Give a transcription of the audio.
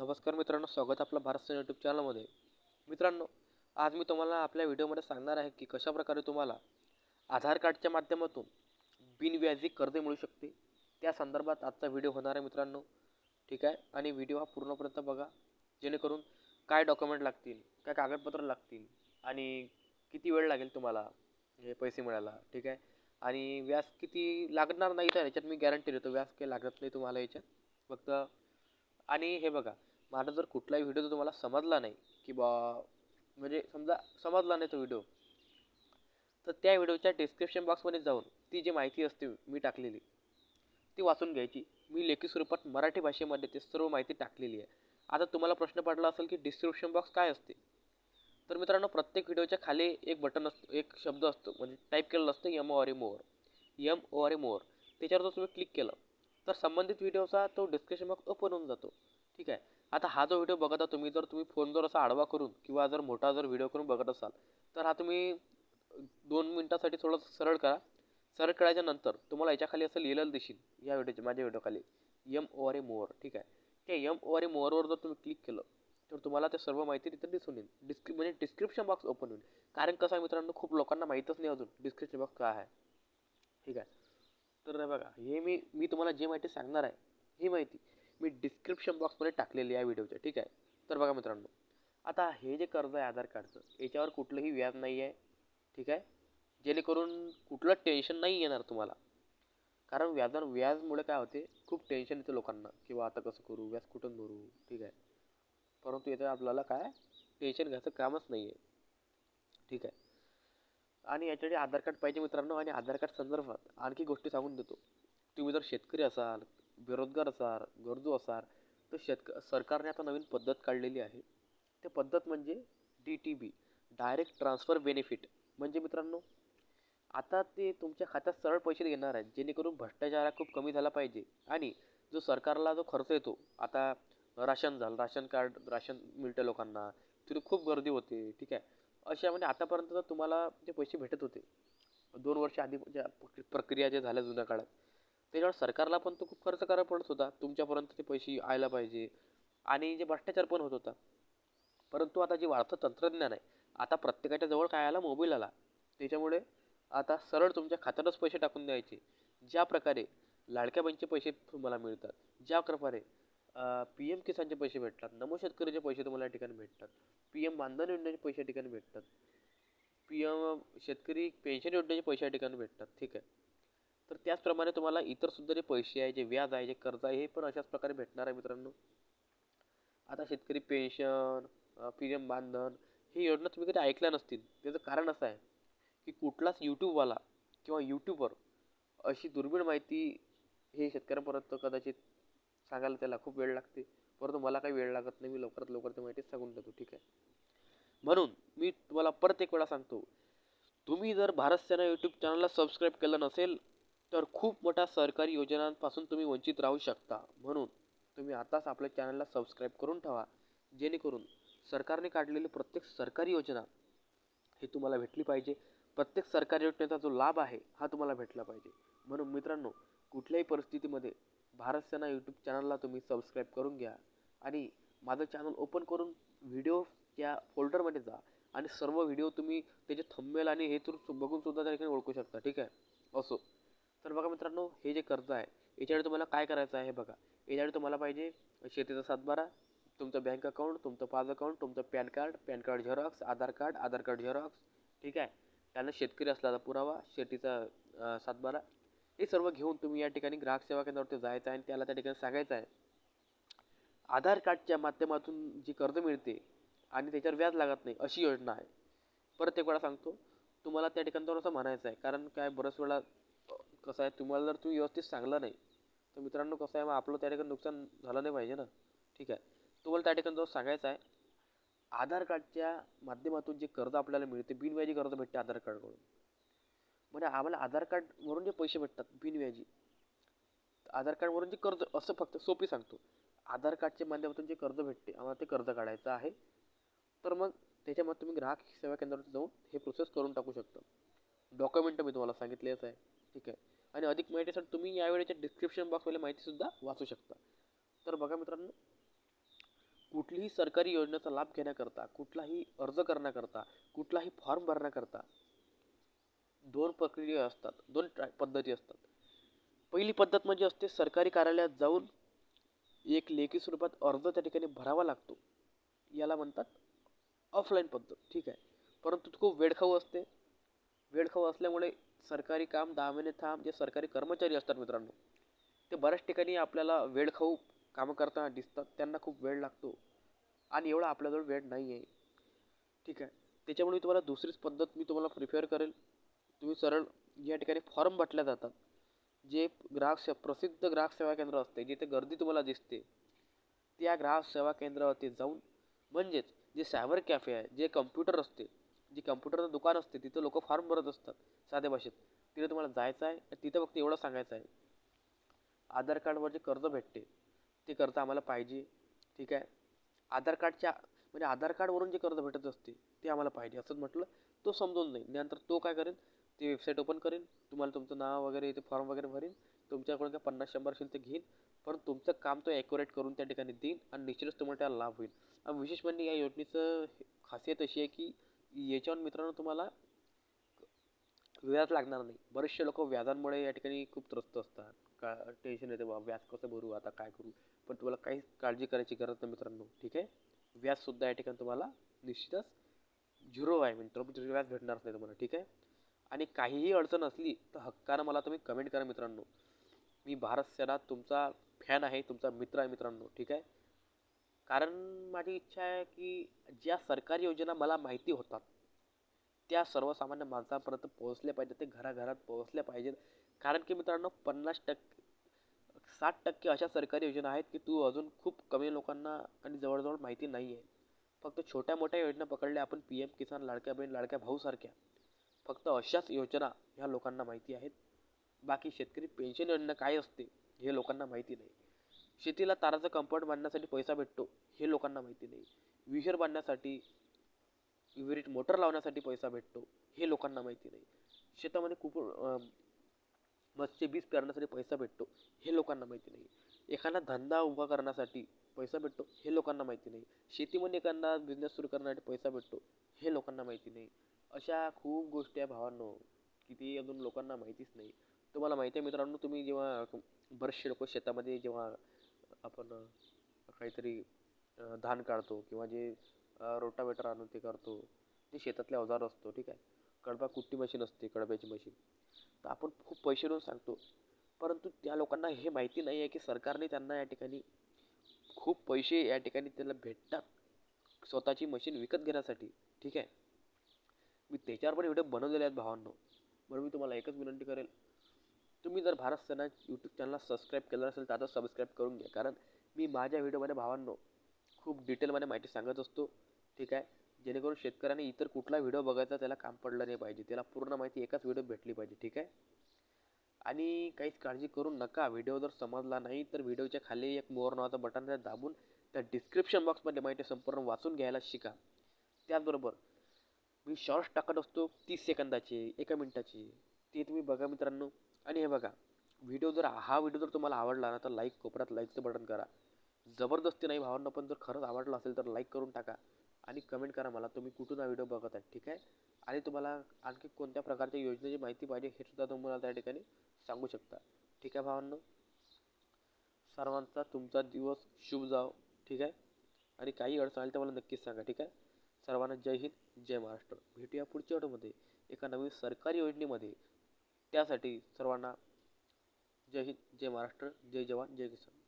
नमस्कार मित्रांनो स्वागत आपलं भारत सेन यूट्यूब चॅनलमध्ये मित्रांनो आज मी तुम्हाला आपल्या व्हिडिओमध्ये सांगणार आहे की कशाप्रकारे तुम्हाला आधार कार्डच्या माध्यमातून बिनव्याजी कर्ज मिळू शकते. त्या संदर्भात आजचा व्हिडिओ होणार आहे मित्रांनो. ठीक आहे? आणि व्हिडिओ हा पूर्णपर्यंत बघा. जेणेकरून काय डॉक्युमेंट लागतील काय कागदपत्र लागतील आणि किती वेळ लागेल तुम्हाला हे पैसे मिळायला. ठीक आहे? आणि व्याज किती लागणार नाही तर याच्यात मी गॅरंटी देतो. व्याज काही लागत नाही तुम्हाला याच्यात. फक्त आणि हे बघा माझा जर कुठलाही व्हिडिओ जर तुम्हाला समजला नाही की बा म्हणजे समजा समजला नाही तो व्हिडिओ तर त्या व्हिडिओच्या डिस्क्रिप्शन बॉक्समध्ये जाऊन ती जी माहिती असते मी टाकलेली ती वाचून घ्यायची. मी लेखी स्वरूपात मराठी भाषेमध्ये ते सर्व माहिती टाकलेली आहे. आता तुम्हाला प्रश्न पडला असेल की डिस्क्रिप्शन बॉक्स काय असते? तर मित्रांनो प्रत्येक व्हिडिओच्या खाली एक बटन असतो एक शब्द असतो म्हणजे टाईप केलेलं असतं M R A more M O R A more त्याच्यावर जर तुम्ही क्लिक केलं तर संबंधित व्हिडिओचा तो डिस्क्रिप्शन बॉक्स ओपन होऊन जातो. ठीक आहे? आता हा जो व्हिडिओ बघत आहात तुम्ही जर तुम्ही फोन जर असा आडवा करून किंवा जर मोठा जर व्हिडिओ करून बघत असाल तर हा तुम्ही दोन मिनटासाठी थोडं सरळ करा. सरळ करायच्या नंतर तुम्हाला याच्याखाली असं लिहिलेलं दिसेल या व्हिडिओच्या माझ्या व्हिडिओखाली यम ओवर ए मोअर ठीक आहे? त्या यम ओवर ए मोअरवर जर तुम्ही क्लिक केलं तर तुम्हाला ते सर्व माहिती तिथं दिसून येईल. डिस्क्रि म्हणजे डिस्क्रिप्शन बॉक्स ओपन होईल. कारण कसं आहे मित्रांनो खूप लोकांना माहीतच नाही अजून डिस्क्रिप्शन बॉक्स काय आहे. ठीक आहे? तर बघा हे मी मी तुम्हाला जे माहिती सांगणार आहे ही माहिती मी डिस्क्रिप्शन बॉक्समध्ये टाकलेली आहे व्हिडिओच्या ठीक आहे? तर बघा मित्रांनो आता हे जे कर्ज आहे आधार कार्डचं याच्यावर कुठलंही व्याज नाही आहे ठीक आहे? जेणेकरून कुठलं टेन्शन नाही येणार तुम्हाला. कारण व्याजा व्याजमुळे काय होते खूप टेन्शन येतं लोकांना किंवा आता कसं करू व्याज कुठून भरू ठीक आहे? परंतु येथे आपल्याला काय टेन्शन घ्यायचं कामच नाही आहे ठीक आहे? आणि याच्यासाठी आधार कार्ड पाहिजे मित्रांनो आणि आधार कार्ड संदर्भात आणखी गोष्टी सांगून देतो. तुम्ही जर शेतकरी असाल बेरोजगार असाल गरजू असाल तर शेतक सरकारने आता नवीन पद्धत काढलेली आहे. ते पद्धत म्हणजे D T B direct transfer benefit म्हणजे मित्रांनो आता ते तुमच्या खात्यात सरळ पैसे घेणार आहेत जेणेकरून भ्रष्टाचार हा खूप कमी झाला पाहिजे. आणि जो सरकारला जो खर्च येतो आता राशन झालं राशन कार्ड राशन मिळतं लोकांना तिथे खूप गर्दी होते ठीक आहे. अशा म्हणजे आतापर्यंत तर तुम्हाला जे पैसे भेटत होते दोन वर्ष आधी ज्या प्रक्रिया ज्या झाल्या जुन्या काळात त्याच्यावर सरकारला पण तो खूप खर्च करायला पडत होता. तुमच्यापर्यंत ते पैसे यायला पाहिजे. आणि जे भ्रष्टाचार पण होत होता. परंतु आता जे वाढतं तंत्रज्ञान आहे आता प्रत्येकाच्या जवळ काय आला? मोबाईल आला. त्याच्यामुळे आता सरळ तुमच्या खात्यातच पैसे टाकून द्यायचे. ज्या प्रकारे लाडक्या बहिणीचे पैसे तुम्हाला मिळतात ज्या प्रकारे पी एम किसानचे पैसे भेटतात नमो शेतकरीचे पैसे तुम्हाला या ठिकाणी भेटतात. पी एम मानधन योजनेचे पैसे या ठिकाणी भेटतात. पी एम शेतकरी पेन्शन योजनेचे पैसे या ठिकाणी भेटतात. ठीक आहे. तर त्याचप्रमाणे तुम्हाला इतर सुद्धा जे पैसे आहे जे व्याज आहे जे कर्ज आहे हे पण अशाच प्रकारे भेटणार आहे मित्रांनो. आता शेतकरी पेन्शन पी एम मानधन ही योजना तुम्ही कधी ऐकल्या नसतील. त्याचं कारण असं आहे की कुठलाच यूट्यूबवाला किंवा यूट्यूबर अशी दुर्मिळ माहिती हे शेतकऱ्यांपर्यंत कदाचित सांगायला त्याला खूप वेळ लागते. परंतु मला काही वेळ लागत नाही मी लवकरात लवकर ती माहिती सांगून देतो ठीक आहे? म्हणून मी तुम्हाला परत एक वेळा सांगतो तुम्ही जर भारत सेना यूट्यूब चॅनलला सबस्क्राईब केलं नसेल तर खूप मोठ्या सरकारी योजनांपासून तुम्ही वंचित राहू शकता. म्हणून तुम्ही आताच आपल्या चॅनलला सबस्क्राईब करून ठेवा. जेणेकरून सरकारने काढलेली प्रत्येक सरकारी योजना हे तुम्हाला भेटली पाहिजे. प्रत्येक सरकारी योजनेचा जो लाभ आहे हा तुम्हाला भेटला पाहिजे. म्हणून मित्रांनो कुठल्याही परिस्थितीमध्ये भारत सेना यूट्यूब चॅनलला तुम्ही सबस्क्राईब करून घ्या आणि माझं चॅनल ओपन करून व्हिडिओ त्या फोल्डरमध्ये जा आणि सर्व व्हिडिओ तुम्ही त्याचे थंबेल आणि हे तर बघून सुद्धा त्या ठिकाणी ओळखू शकता. ठीक आहे? असो. तर बघा मित्रांनो हे जे कर्ज आहे याच्याकडे तुम्हाला काय करायचं आहे बघा. याच्याकडे तुम्हाला पाहिजे शेतीचा सातबारा तुमचं बँक अकाउंट तुमचं पाच अकाउंट तुमचं PAN card PAN card xerox Aadhaar card Aadhaar card xerox ठीक आहे? त्यानं शेतकरी असल्याचा पुरावा शेतीचा सातबारा. हे सर्व घेऊन तुम्ही या ठिकाणी ग्राहक सेवा केंद्रावरती जायचं आहे आणि त्याला त्या ठिकाणी सांगायचं आहे. आधार कार्डच्या माध्यमातून जी कर्ज मिळते आणि त्याच्यावर व्याज लागत नाही अशी योजना आहे. परत एक वेळा सांगतो तुम्हाला त्या ठिकाणी थोडंसं म्हणायचं आहे. कारण काय बऱ्याच वेळा कसं आहे तुम्हाला जर तुम्ही व्यवस्थित सांगलं नाही तर मित्रांनो कसं आहे मग आपलं त्या ठिकाणी नुकसान झालं नाही पाहिजे ना. ठीक आहे. तुम्हाला त्या ठिकाणी जो सांगायचं आहे आधार कार्डच्या माध्यमातून जे कर्ज आपल्याला मिळते बिनव्याजी कर्ज भेटते आधार कार्डकडून. म्हणजे आम्हाला आधार कार्डवरून जे पैसे भेटतात बिनव्याजी आधार कार्डवरून जे कर्ज असं फक्त सोपी सांगतो. आधार कार्डच्या माध्यमातून जे कर्ज भेटते आम्हाला ते कर्ज काढायचं आहे. तर मग त्याच्यामध्ये तुम्ही ग्राहक सेवा केंद्रावर जाऊन हे प्रोसेस करून टाकू शकता. डॉक्युमेंट मी तुम्हाला सांगितलेच आहे. ठीक आहे. आणि अधिक माहितीसाठी तुम्ही यावेळेच्या डिस्क्रिप्शन बॉक्समध्ये माहितीसुद्धा वाचू शकता. तर बघा मित्रांनो कुठलीही सरकारी योजनेचा लाभ घेण्याकरता कुठलाही अर्ज करण्याकरता कुठलाही फॉर्म भरण्याकरता दोन प्रक्रिया असतात दोन ट्राय पद्धती असतात. पहिली पद्धत म्हणजे असते सरकारी कार्यालयात जाऊन एक लेखी स्वरूपात अर्ज त्या ठिकाणी भरावा लागतो. याला म्हणतात ऑफलाईन पद्धत. ठीक आहे? परंतु खूप वेळखाऊ असते. वेळखाऊ असल्यामुळे सरकारी काम दहा महिने थांब जे सरकारी कर्मचारी असतात मित्रांनो ते बऱ्याच ठिकाणी आपल्याला वेळ खाऊ कामं करताना दिसतात. त्यांना खूप वेळ लागतो आणि एवढा आपल्याजवळ वेळ नाही आहे ठीक आहे? त्याच्यामुळे मी तुम्हाला दुसरीच पद्धत मी तुम्हाला प्रिफेअर करेल. तुम्ही सरळ या ठिकाणी फॉर्म भटल्या जातात. जे ग्राहक से प्रसिद्ध ग्राहक सेवा केंद्र असते जिथे गर्दी तुम्हाला दिसते त्या ग्राहक सेवा केंद्रावरती जाऊन म्हणजेच जे सायबर कॅफे आहे जे कम्प्युटर असते जी कम्प्युटरचं दुकान असते तिथं लोक फॉर्म भरत असतात साध्या भाषेत. तिथे तुम्हाला जायचं आहे तिथं फक्त एवढं सांगायचं आहे. आधार कार्डवर जे कर्ज भेटते ते कर्ज आम्हाला पाहिजे ठीक आहे? आधार कार्डच्या म्हणजे आधार कार्डवरून जे कर्ज भेटत असते ते आम्हाला पाहिजे. असं म्हटलं तो समजून जाईल. नंतर तो काय करेन ती वेबसाईट ओपन करेन तुम्हाला तुमचं नाव वगैरे ते फॉर्म वगैरे भरेन तुमच्याकडून काय पन्नास शंभर असेल ते घेईन पण तुमचं काम तो ॲक्युरेट करून त्या ठिकाणी देईन आणि निश्चितच तुम्हाला त्याला लाभ होईल. आणि विशेष म्हणजे या योजनेचं खासियत अशी आहे की याच्यावर मित्रांनो तुम्हाला व्याज लागणार नाही. बरेचसे लोक व्याजांमुळे या ठिकाणी खूप त्रस्त असतात. का टेन्शन येते बा व्याज कसं भरू आता काय करू? पण तुम्हाला काहीच काळजी करायची गरज नाही मित्रांनो ठीक आहे? व्याजसुद्धा या ठिकाणी तुम्हाला निश्चितच झिरो आहे. म्हणजे मित्र व्याज भेटणारच नाही तुम्हाला ठीक आहे? आणि काहीही अडचण असली तर हक्कानं मला तुम्ही कमेंट करा मित्रांनो. मी भारत सेना तुमचा फॅन आहे तुमचा मित्र आहे मित्रांनो ठीक आहे? कारण माझी इच्छा आहे की ज्या सरकारी योजना मला माहिती होतात त्या सर्वसामान्य माणसापर्यंत पोहोचल्या पाहिजेत ते घराघरात पोहोचल्या पाहिजेत. कारण की मित्रांनो पन्नास टक्के साठ टक्के अशा सरकारी योजना आहेत की तू अजून खूप कमी लोकांना आणि जवळजवळ माहिती नाही आहे फक्त छोट्या मोठ्या योजना पकडल्या आपण पी एम किसान लाडक्या बहीण लाडक्या भाऊसारख्या फक्त अशाच योजना ह्या लोकांना माहिती आहेत. बाकी शेतकरी पेन्शन योजना काय असते हे लोकांना माहिती नाही. शेतीला ताराचं कंपाऊंड बांधण्यासाठी पैसा भेटतो हे लोकांना माहिती नाही. विहीर बांधण्यासाठी विहिरीत मोटर लावण्यासाठी पैसा भेटतो हे लोकांना माहिती नाही. शेतामध्ये खूप मत्स्य बीज पेरण्यासाठी पैसा भेटतो हे लोकांना माहिती नाही. एखादा धंदा उभा करण्यासाठी पैसा भेटतो हे लोकांना माहिती नाही. शेतीमध्ये एखादा बिझनेस सुरू करण्यासाठी पैसा भेटतो हे लोकांना माहिती नाही. अशा खूप गोष्टी आहे भावांनो की ती अजून लोकांना माहितीच नाही. तुम्हाला माहिती आहे मित्रांनो तुम्ही जेव्हा बरेचसे लोक शेतामध्ये जेव्हा आपण काहीतरी धान काढतो किंवा जे रोटावेटर आणून ते करतो. ते शेतातले अवजार असतो ठीक आहे. कडबा कुट्टी मशीन असते कडब्याची मशीन. तर आपण खूप पैसे देऊन सांगतो. परंतु त्या लोकांना हे माहिती नाही आहे की सरकारने त्यांना या ठिकाणी खूप पैसे या ठिकाणी त्याला भेटतात स्वतःची मशीन विकत घेण्यासाठी ठीक आहे. मी त्याच्यावर पण व्हिडिओ बनवलेले आहेत भावांनो. म्हणून मी तुम्हाला एकच विनंती करेल. तुम्ही जर भारत सेना यूट्यूब चॅनलला सबस्क्राईब केलं असेल तर आता सबस्क्राईब करून घ्या. कारण मी माझ्या व्हिडिओमध्ये भावांनो खूप डिटेलमध्ये माहिती सांगत असतो. ठीक आहे? जेणेकरून शेतकऱ्याने इतर कुठला व्हिडिओ बघायचा त्याला काम पडलं नाही पाहिजे. त्याला पूर्ण माहिती एकाच व्हिडिओ भेटली पाहिजे. ठीक आहे? आणि काहीच काळजी करू नका. व्हिडिओ जर समजला नाही तर व्हिडिओच्या खाली एक मोर नावाचं बटन त्या दाबून त्या डिस्क्रिप्शन बॉक्समध्ये माहिती संपूर्ण वाचून घ्यायला शिका. त्याचबरोबर मी शॉर्ट्स टाकत असतो तीस सेकंदाचे एका मिनटाचे. ते तुम्ही बघा मित्रांनो. आणि हे बघा व्हिडिओ जर हा व्हिडिओ जर तुम्हाला आवडला ना तर लाईक कोपऱ्यात लाईकचं बटन करा. जबरदस्ती नाही भावांना पण जर खरंच आवडला असेल तर लाईक करून टाका आणि कमेंट करा मला. तुम्ही कुठून हा व्हिडिओ बघत आहे ठीक आहे? आणि तुम्हाला आणखी कोणत्या प्रकारच्या योजनेची माहिती पाहिजे हे सुद्धा तुम्हाला त्या ठिकाणी सांगू शकता. ठीक आहे भावांनो? सर्वांचा तुमचा दिवस शुभ जाओ ठीक आहे? आणि काही अडचण आली तर मला नक्कीच सांगा ठीक आहे? सर्वांना जय हिंद जय महाराष्ट्र. भेटूया पुढच्या ऑटोमध्ये एका नवीन सरकारी योजनेमध्ये. त्यासाठी सर्वांना जय हिंद जय महाराष्ट्र जय जवान जय किसान.